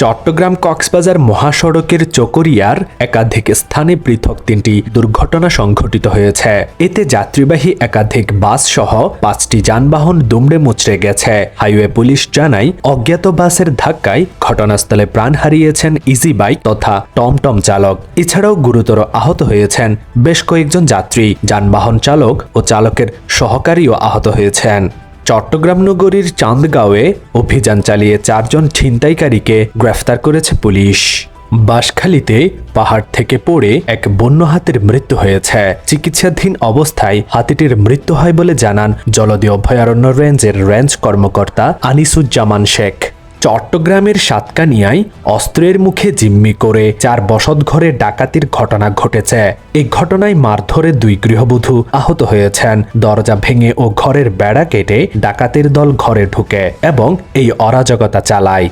চট্টগ্রাম কক্সবাজার মহাসড়কের চকরিয়ার একাধিক স্থানে পৃথক তিনটি দুর্ঘটনা সংঘটিত হয়েছে। এতে যাত্রীবাহী একাধিক বাস সহ পাঁচটি যানবাহন দুমড়ে মুচড়ে গেছে। হাইওয়ে পুলিশ জানায়, অজ্ঞাত বাসের ধাক্কায় ঘটনাস্থলে প্রাণ হারিয়েছেন ইজি বাইক তথা টমটম চালক। এছাড়াও গুরুতর আহত হয়েছেন বেশ কয়েকজন যাত্রী। যানবাহন চালক ও চালকের সহকারীও আহত হয়েছেন। চট্টগ্রাম নগরীর চান্দগাঁওয়ে অভিযান চালিয়ে চারজন ছিনতাইকারীকে গ্রেফতার করেছে পুলিশ। বাঁশখালীতে পাহাড় থেকে পড়ে এক বন্য হাতির মৃত্যু হয়েছে। চিকিৎসাধীন অবস্থায় হাতিটির মৃত্যু হয় বলে জানান জলদি অভয়ারণ্য রেঞ্জের রেঞ্জ কর্মকর্তা আনিসুজ্জামান শেখ। চট্টগ্রামের সাতকানিয়ায় অস্ত্রের মুখে জিম্মি করে চার বসত ঘরে ডাকাতির ঘটনা ঘটেছে। এই ঘটনায় মারধরে দুই গৃহবধূ আহত হয়েছেন। দরজা ভেঙে ও ঘরের বেড়া কেটে ডাকাতির দল ঘরে ঢুকে এবং এই অরাজকতা চালায়।